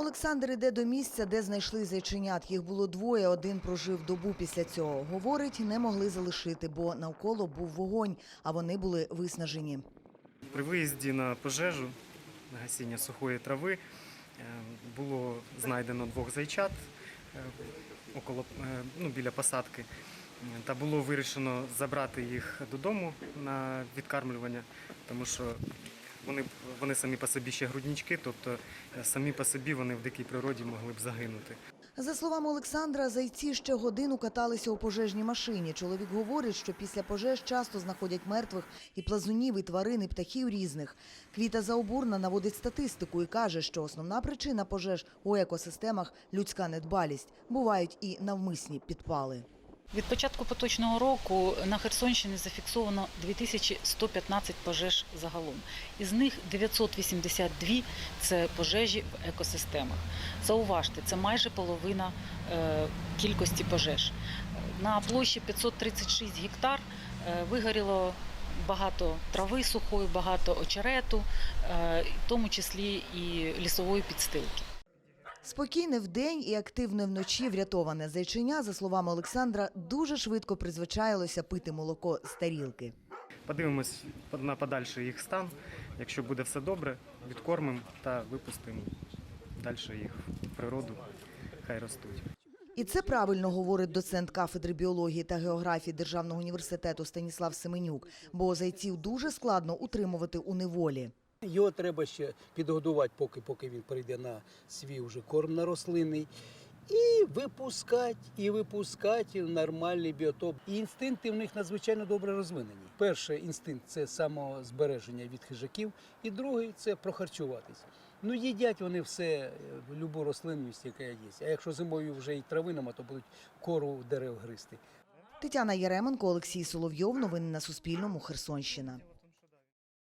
Олександр іде до місця, де знайшли зайченят. Їх було двоє, один прожив добу після цього. Говорить, не могли залишити, бо навколо був вогонь, а вони були виснажені. При виїзді на пожежу на гасіння сухої трави е, було знайдено двох зайчат е, около, е, ну, біля посадки. Та було вирішено забрати їх додому на відкармлювання, тому що вони, вони самі по собі ще груднички, тобто е, самі по собі вони в дикій природі могли б загинути. За словами Олександра, зайці ще годину каталися у пожежній машині. Чоловік говорить, що після пожеж часто знаходять мертвих і плазунів, і тварин, і птахів різних. Квіта Заобурна наводить статистику і каже, що основна причина пожеж у екосистемах – людська недбалість. Бувають і навмисні підпали. Від початку поточного року на Херсонщині зафіксовано 2115 пожеж загалом. Із них 982 – це пожежі в екосистемах. Зауважте, це майже половина е, кількості пожеж. На площі 536 гектар е, вигоріло багато трави сухої, багато очерету, е, в тому числі і лісової підстилки. Спокійне вдень і активне вночі врятоване зайченя, за словами Олександра, дуже швидко призвичаїлося пити молоко з тарілки. Подивимось на подальший їх стан. Якщо буде все добре, відкормимо та випустимо далі їх в природу, хай ростуть. І це правильно говорить доцент кафедри біології та географії Державного університету Станіслав Семенюк, бо зайців дуже складно утримувати у неволі. Його треба ще підгодувати, поки, поки він прийде на свій вже корм на рослинний. І випускати, і випускати нормальний біотоп. І інстинкти в них надзвичайно добре розвинені. Перший інстинкт це самозбереження від хижаків, і другий це прохарчуватись. Ну, їдять вони все, е, любу рослинність, яка є. А якщо зимою вже і трави нема, то будуть кору дерев гризти. Тетяна Яременко, Олексій Соловйов. Новини на Суспільному. Херсонщина.